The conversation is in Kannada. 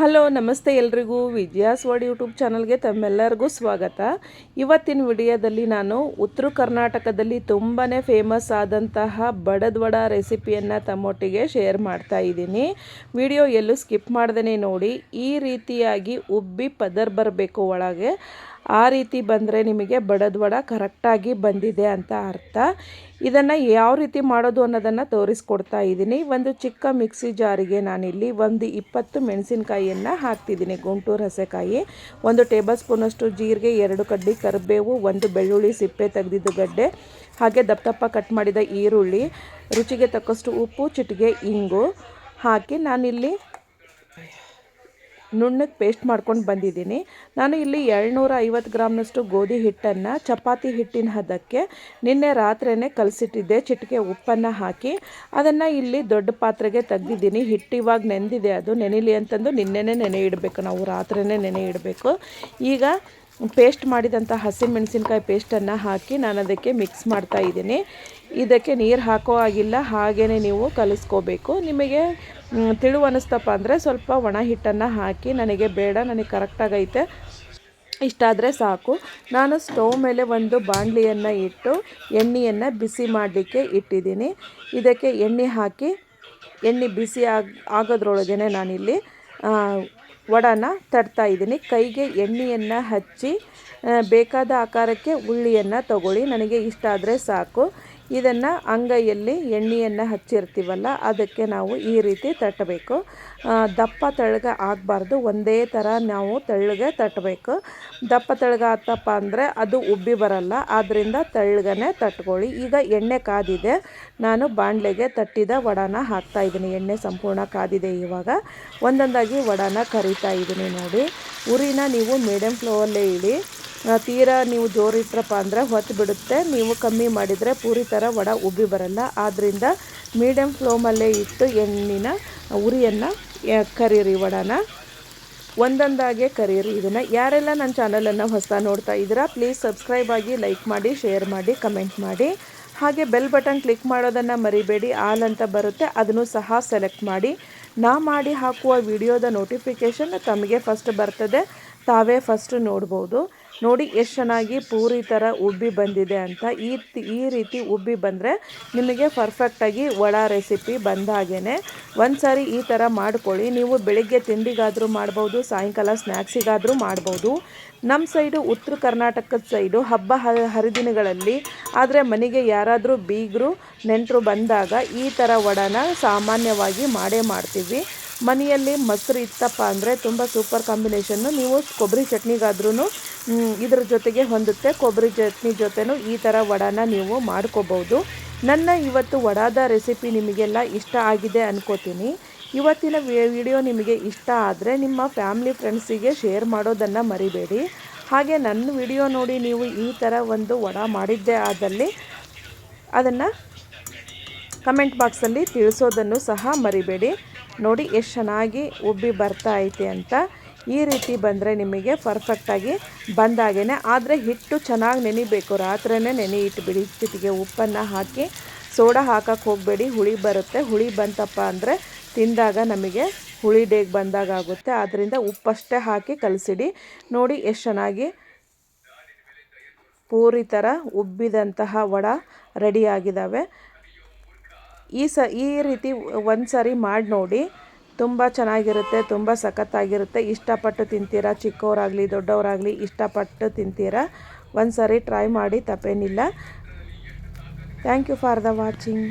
ಹಲೋ, ನಮಸ್ತೆ ಎಲ್ರಿಗೂ. ವಿಜಯಾಸ್ ವರ್ಡ್ ಯೂಟ್ಯೂಬ್ ಚಾನಲ್ಗೆ ತಮ್ಮೆಲ್ಲರಿಗೂ ಸ್ವಾಗತ. ಇವತ್ತಿನ ವಿಡಿಯೋದಲ್ಲಿ ನಾನು ಉತ್ತರ ಕರ್ನಾಟಕದಲ್ಲಿ ತುಂಬಾ ಫೇಮಸ್ ಆದಂತಹ ಬಡದ್ ವಡ ರೆಸಿಪಿಯನ್ನು ತಮ್ಮೊಟ್ಟಿಗೆ ಶೇರ್ ಮಾಡ್ತಾ ಇದ್ದೀನಿ. ವಿಡಿಯೋ ಎಲ್ಲೂ ಸ್ಕಿಪ್ ಮಾಡ್ದೇ ನೋಡಿ. ಈ ರೀತಿಯಾಗಿ ಉಬ್ಬಿ ಪದರ್ ಬರಬೇಕು ಒಳಗೆ. ಆ ರೀತಿ ಬಂದರೆ ನಿಮಗೆ ಬಡದ್ ವಡ ಕರೆಕ್ಟಾಗಿ ಬಂದಿದೆ ಅಂತ ಅರ್ಥ. ಇದನ್ನು ಯಾವ ರೀತಿ ಮಾಡೋದು ಅನ್ನೋದನ್ನು ತೋರಿಸ್ಕೊಡ್ತಾ ಇದ್ದೀನಿ. ಒಂದು ಚಿಕ್ಕ ಮಿಕ್ಸಿ ಜಾರಿಗೆ ನಾನಿಲ್ಲಿ ಒಂದು ಇಪ್ಪತ್ತು ಮೆಣಸಿನಕಾಯಿಯನ್ನು ಹಾಕ್ತಿದ್ದೀನಿ. ಗುಂಟೂರು ಹಸೆಕಾಯಿ, ಒಂದು ಟೇಬಲ್ ಸ್ಪೂನಷ್ಟು ಜೀರಿಗೆ, ಎರಡು ಕಡ್ಡಿ ಕರಿಬೇವು, ಒಂದು ಬೆಳ್ಳುಳ್ಳಿ ಸಿಪ್ಪೆ ತೆಗೆದಿದ್ದು ಗಡ್ಡೆ, ಹಾಗೆ ದಪ್ಪ ದಪ್ಪ ಕಟ್ ಮಾಡಿದ ಈರುಳ್ಳಿ, ರುಚಿಗೆ ತಕ್ಕಷ್ಟು ಉಪ್ಪು, ಚಿಟಿಗೆ, ಇಂಗು ಹಾಕಿ ನಾನಿಲ್ಲಿ ನುಣ್ಣಗೆ ಪೇಸ್ಟ್ ಮಾಡ್ಕೊಂಡು ಬಂದಿದ್ದೀನಿ. ನಾನು ಇಲ್ಲಿ ಏಳ್ನೂರ ಐವತ್ತು ಗ್ರಾಮ್ನಷ್ಟು ಗೋಧಿ ಹಿಟ್ಟನ್ನು ಚಪಾತಿ ಹಿಟ್ಟಿನ ಹದಕ್ಕೆ ನಿನ್ನೆ ರಾತ್ರಿಯೇ ಕಲಸಿಟ್ಟಿದ್ದೆ. ಚಿಟಿಕೆ ಉಪ್ಪನ್ನು ಹಾಕಿ ಅದನ್ನು ಇಲ್ಲಿ ದೊಡ್ಡ ಪಾತ್ರೆಗೆ ತೆಗ್ದಿದ್ದೀನಿ. ಹಿಟ್ಟು ಇವಾಗ ನೆಂದಿದೆ ಅದು. ನೆನೆಯಲಿ ಅಂತಂದು ನಿನ್ನೆನೇ ನೆನೆ ಇಡಬೇಕು. ನಾವು ರಾತ್ರಿಯೇ ನೆನೆ ಇಡಬೇಕು. ಈಗ ಪೇಸ್ಟ್ ಮಾಡಿದಂಥ ಹಸಿಮೆಣಸಿನ್ಕಾಯಿ ಪೇಸ್ಟನ್ನು ಹಾಕಿ ನಾನು ಅದಕ್ಕೆ ಮಿಕ್ಸ್ ಮಾಡ್ತಾ ಇದ್ದೀನಿ. ಇದಕ್ಕೆ ನೀರು ಹಾಕೋ ಆಗಿಲ್ಲ ಹಾಗೇ ನೀವು ಕಲಿಸ್ಕೋಬೇಕು. ನಿಮಗೆ ತಿಳು ಅನ್ನಿಸ್ತಪ್ಪ ಅಂದರೆ ಸ್ವಲ್ಪ ಒಣ ಹಿಟ್ಟನ್ನು ಹಾಕಿ, ನನಗೆ ಬೇಡ, ನನಗೆ ಕರೆಕ್ಟಾಗೈತೆ ಇಷ್ಟಾದರೆ ಸಾಕು. ನಾನು ಸ್ಟವ್ ಮೇಲೆ ಒಂದು ಬಾಣಲಿಯನ್ನು ಇಟ್ಟು ಎಣ್ಣೆಯನ್ನು ಬಿಸಿ ಮಾಡಲಿಕ್ಕೆ ಇಟ್ಟಿದ್ದೀನಿ. ಇದಕ್ಕೆ ಎಣ್ಣೆ ಹಾಕಿ, ಎಣ್ಣೆ ಬಿಸಿ ಆಗ ಆಗೋದ್ರೊಳಗೆ ನಾನಿಲ್ಲಿ ವಡಾನ ತಡ್ತಾ ಇದ್ದೀನಿ. ಕೈಗೆ ಎಣ್ಣೆಯನ್ನು ಹಚ್ಚಿ ಬೇಕಾದ ಆಕಾರಕ್ಕೆ ಉಳ್ಳಿಯನ್ನು ತಗೊಳ್ಳಿ. ನನಗೆ ಇಷ್ಟ ಆದರೆ ಸಾಕು. ಇದನ್ನು ಅಂಗೈಯಲ್ಲಿ ಎಣ್ಣೆಯನ್ನು ಹಚ್ಚಿರ್ತೀವಲ್ಲ, ಅದಕ್ಕೆ ನಾವು ಈ ರೀತಿ ತಟ್ಟಬೇಕು. ದಪ್ಪ ತೆಳ್ಳಗೆ ಆಗಬಾರ್ದು, ಒಂದೇ ಥರ ನಾವು ತೆಳ್ಳಗೆ ತಟ್ಟಬೇಕು ದಪ್ಪ ತೆಳ್ಳಗೆ ಆತಪ್ಪ ಅಂದರೆ ಅದು ಉಬ್ಬಿ ಬರಲ್ಲ ಆದ್ದರಿಂದ ತೆಳ್ಳಗನೆ ತಟ್ಕೊಳ್ಳಿ. ಈಗ ಎಣ್ಣೆ ಕಾದಿದೆ, ನಾನು ಬಾಣಲೆಗೆ ತಟ್ಟಿದ ವಡಾನ ಹಾಕ್ತಾ ಇದ್ದೀನಿ. ಎಣ್ಣೆ ಸಂಪೂರ್ಣ ಕಾದಿದೆ ಇವಾಗ. ಒಂದೊಂದಾಗಿ ವಡಾನ ಕರಿತಾ ಇದ್ದೀನಿ ನೋಡಿ. ಉರಿನ ನೀವು ಮೀಡಿಯಮ್ ಫ್ಲೋವಲ್ಲೇ ಇಡಿ. ತೀರಾ ನೀವು ಜೋರಿಟ್ರಪ್ಪ ಅಂದರೆ ಹೊತ್ತು ಬಿಡುತ್ತೆ. ನೀವು ಕಮ್ಮಿ ಮಾಡಿದರೆ ಪೂರಿ ಥರ ವಡ ಉಬ್ಬಿ ಬರಲ್ಲ. ಆದ್ದರಿಂದ ಮೀಡಿಯಮ್ ಫ್ಲೋಮಲ್ಲೇ ಇಟ್ಟು ಎಣ್ಣಿನ, ಉರಿಯನ್ನು ಕರೀರಿ ವಡನ. ಒಂದೊಂದಾಗೆ ಕರೀರಿ. ಇದನ್ನು ಯಾರೆಲ್ಲ ನನ್ನ ಚಾನಲನ್ನು ಹೊಸ ನೋಡ್ತಾ ಇದ್ದೀರಾ ಪ್ಲೀಸ್ ಸಬ್ಸ್ಕ್ರೈಬ್ ಆಗಿ ಲೈಕ್ ಮಾಡಿ ಶೇರ್ ಮಾಡಿ ಕಮೆಂಟ್ ಮಾಡಿ. ಹಾಗೆ ಬೆಲ್ ಬಟನ್ ಕ್ಲಿಕ್ ಮಾಡೋದನ್ನು ಮರಿಬೇಡಿ. ಆಲ್ ಅಂತ ಬರುತ್ತೆ, ಅದನ್ನು ಸಹ ಸೆಲೆಕ್ಟ್ ಮಾಡಿ. ನಾ ಮಾಡಿ ಹಾಕುವ ವಿಡಿಯೋದ ನೋಟಿಫಿಕೇಷನ್ ತಮಗೆ ಫಸ್ಟ್ ಬರ್ತದೆ. ತಾವೇ ಫಸ್ಟ್ ನೋಡ್ಬೋದು. ನೋಡಿ, ಎಷ್ಟು ಚೆನ್ನಾಗಿ ಪೂರಿ ಥರ ಉಬ್ಬಿ ಬಂದಿದೆ ಅಂತ. ಈ ಈ ರೀತಿ ಉಬ್ಬಿ ಬಂದರೆ ನಿಮಗೆ ಪರ್ಫೆಕ್ಟಾಗಿ ವಡ ರೆಸಿಪಿ ಬಂದಾಗೇ ಒಂದು ಸಾರಿ ಈ ಥರ ಮಾಡ್ಕೊಳ್ಳಿ. ನೀವು ಬೆಳಿಗ್ಗೆ ತಿಂಡಿಗಾದರೂ ಮಾಡ್ಬೋದು, ಸಾಯಂಕಾಲ ಸ್ನ್ಯಾಕ್ಸಿಗಾದರೂ ಮಾಡ್ಬೋದು. ನಮ್ಮ ಸೈಡು ಉತ್ತರ ಕರ್ನಾಟಕದ ಸೈಡು ಹಬ್ಬ ಹರಿದಿನಗಳಲ್ಲಿ ಆದರೆ ಮನೆಗೆ ಯಾರಾದರೂ ಬೀಗರು, ನೆಂಟರು ಬಂದಾಗ ಈ ಥರ ವಡನ ಸಾಮಾನ್ಯವಾಗಿ ಮಾಡೇ ಮಾಡ್ತೀವಿ. ಮನೆಯಲ್ಲಿ ಮೊಸರು ಇತ್ತಪ್ಪ ಅಂದರೆ ತುಂಬ ಸೂಪರ್ ಕಾಂಬಿನೇಷನ್ನು ನೀವು ಕೊಬ್ಬರಿ ಚಟ್ನಿಗಾದ್ರೂ ಇದ್ರ ಜೊತೆಗೆ ಹೊಂದುತ್ತೆ. ಕೊಬ್ಬರಿ ಚಟ್ನಿ ಜೊತೆನೂ ಈ ಥರ ವಡಾನ ನೀವು ಮಾಡ್ಕೋಬೋದು ನನ್ನ ಇವತ್ತು ವಡಾದ ರೆಸಿಪಿ ನಿಮಗೆಲ್ಲ ಇಷ್ಟ ಆಗಿದೆ ಅನ್ಕೋತೀನಿ. ಇವತ್ತಿನ ವಿಡಿಯೋ ನಿಮಗೆ ಇಷ್ಟ ಆದರೆ ನಿಮ್ಮ ಫ್ಯಾಮಿಲಿ ಫ್ರೆಂಡ್ಸಿಗೆ ಶೇರ್ ಮಾಡೋದನ್ನು ಮರಿಬೇಡಿ. ಹಾಗೆ ನನ್ನ ವಿಡಿಯೋ ನೋಡಿ ನೀವು ಈ ಥರ ಒಂದು ವಡ ಮಾಡಿದ್ದೆ ಆದಲ್ಲಿ ಅದನ್ನು ಕಮೆಂಟ್ ಬಾಕ್ಸಲ್ಲಿ ತಿಳಿಸೋದನ್ನು ಸಹ ಮರಿಬೇಡಿ. ನೋಡಿ, ಎಷ್ಟು ಚೆನ್ನಾಗಿ ಉಬ್ಬಿ ಬರ್ತಾ ಐತೆ ಅಂತ. ಈ ರೀತಿ ಬಂದರೆ ನಿಮಗೆ ಪರ್ಫೆಕ್ಟಾಗಿ ಬಂದಾಗೇ ಆದರೆ ಹಿಟ್ಟು ಚೆನ್ನಾಗಿ ನೆನಿಬೇಕು. ರಾತ್ರಿಯೇ ನೆನೆ ಇಟ್ಬಿಡಿ. ಜೊತೆಗೆ ಉಪ್ಪನ್ನು ಹಾಕಿ ಸೋಡಾ ಹಾಕಕ್ಕೆ ಹೋಗಬೇಡಿ. ಹುಳಿ ಬರುತ್ತೆ. ಹುಳಿ ಬಂತಪ್ಪ ಅಂದರೆ ತಿಂದಾಗ ನಮಗೆ ಹುಳಿ ಡೇಗ್ ಬಂದಾಗ ಆಗುತ್ತೆ. ಆದ್ದರಿಂದ ಉಪ್ಪಷ್ಟೇ ಹಾಕಿ ಕಲಸಿಡಿ. ನೋಡಿ ಎಷ್ಟು ಚೆನ್ನಾಗಿ ಪೂರಿ ಥರ ಉಬ್ಬಿದಂತಹ ವಡ ರೆಡಿಯಾಗಿದ್ದಾವೆ ಈ ಸ ಈ ರೀತಿ ಒಂದು ಸಾರಿ ಮಾಡಿ ನೋಡಿ ತುಂಬ ಚೆನ್ನಾಗಿರುತ್ತೆ, ತುಂಬ ಸಖತ್ತಾಗಿರುತ್ತೆ. ಇಷ್ಟಪಟ್ಟು ತಿಂತೀರಾ? ಚಿಕ್ಕವರಾಗಲಿ, ದೊಡ್ಡವರಾಗಲಿ, ಇಷ್ಟಪಟ್ಟು ತಿಂತೀರಾ? ಒಂದು ಸಾರಿ ಟ್ರೈ ಮಾಡಿ, ತಪ್ಪೇನಿಲ್ಲ. Thank you for the watching.